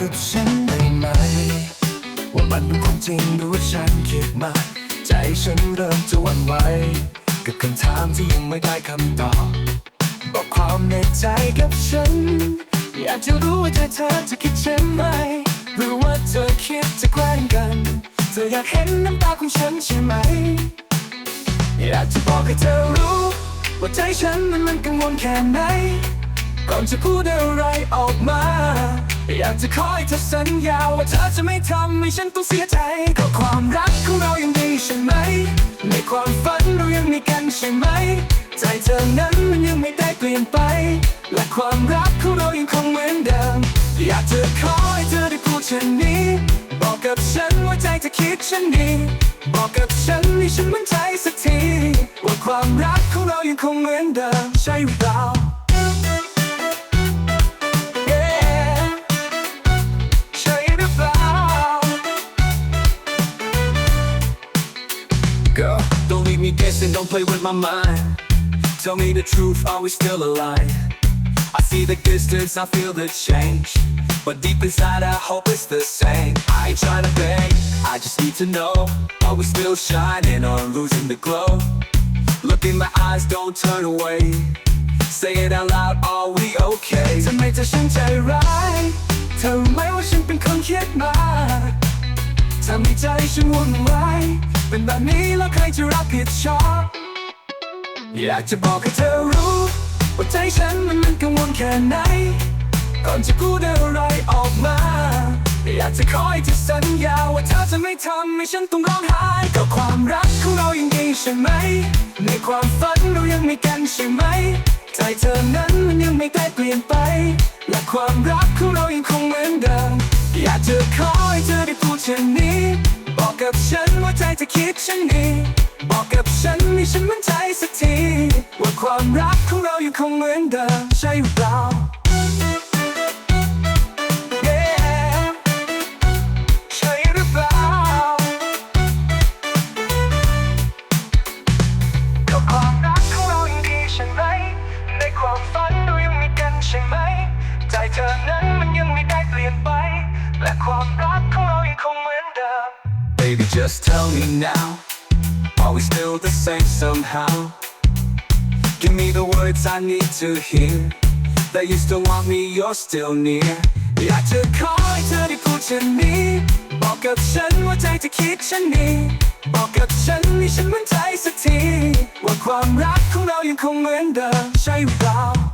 กับฉันได้ไหม ว่ามันเป็นความจริงหรือว่าฉันคิดมา ใจฉันเริ่มจะหวั่นไหวกับคำถามที่ยังไม่ได้คำตอบ บอกความในใจกับฉัน อยากจะรู้ว่าใจเธอจะคิดเช่นไหม หรือว่าเธอคิดจะแกล้งกัน เธออยากเห็นน้ำตาของฉันใช่ไหม อยากจะบอกให้เธอรู้ ว่าใจฉันมันมันกังวลแค่ไหน ก่อนจะพูดอะไรออกมาากจะขอให้เธอสัญญาว่าเธอจะไม่ทำให้ฉันต้องเสียใจก็ความรักของเรายังดีใช่ไหม ในความฝันเรายังมีกันใช่ไหม ใจเธอนั้นมันยังไม่ได้เปลี่ยนไป และความรักของเรายังคงเหมือนเดิม อยากจะขอให้เธอได้พูดเช่นนี้ บอกกับฉันว่าใจเธอคิดเช่นนี้บอกกับฉันให้ฉันมั่นใจสักที ว่าความรักของเรายังคงเหมือนเดิมใช่หรือเปล่า leave me guessing, don't play with my mind. Tell me the truth, are we still alive? I see the distance, I feel the change. But deep inside, I hope it's the same. I ain't trying to beg, I just need to know. Are we still shining or losing the glow? Look in my eyes, don't turn away. Say it out loud, are we okay? ทำไมเธอฉันใจร้ายเธอรู้ไหมว่าฉันเป็นคนเครียดมาก ทำให้ใจฉันวุ่นวาย เป็นแบบนี้แล้วใครจะรับผิดชอบอยากจะบอกให้เธอรู้ว่าใจฉันมันมันกังวลแค่ไหน ก่อนจะพูดอะไรออกมา อยากจะขอให้เธอสัญญาว่าเธอจะไม่ทำให้ฉันต้องร้องไห้ก็ความรักของเรายังดีใช่ไหม ในความฝันเรายังมีกันใช่ไหม ใจเธอนั้นมันยังไม่ได้เปลี่ยนไป และความรักของเรายังคงเหมือนเดิม อยากจะขอให้เธอได้พูดเช่นนี้ บอกกับฉัน ใจเธอคิดฉันนี้บอกกับฉันให้ฉันมั่นใจสักที ว่าความรักของเรายังคงเหมือนเดิมใช่หรือเปล่า just tell me now Are we still the same somehow Give me the words I need to hear That you still want me you're still near อยากจะขอให้เธอได้พูดเช่นนี้ บอกกับฉันว่าใจจะคิดเช่นนี้ บอกกับฉันให้ฉันมั่นใจสักที ว่าความรักของเรายังคงเหมือนเดิมใช่หรือเปล่า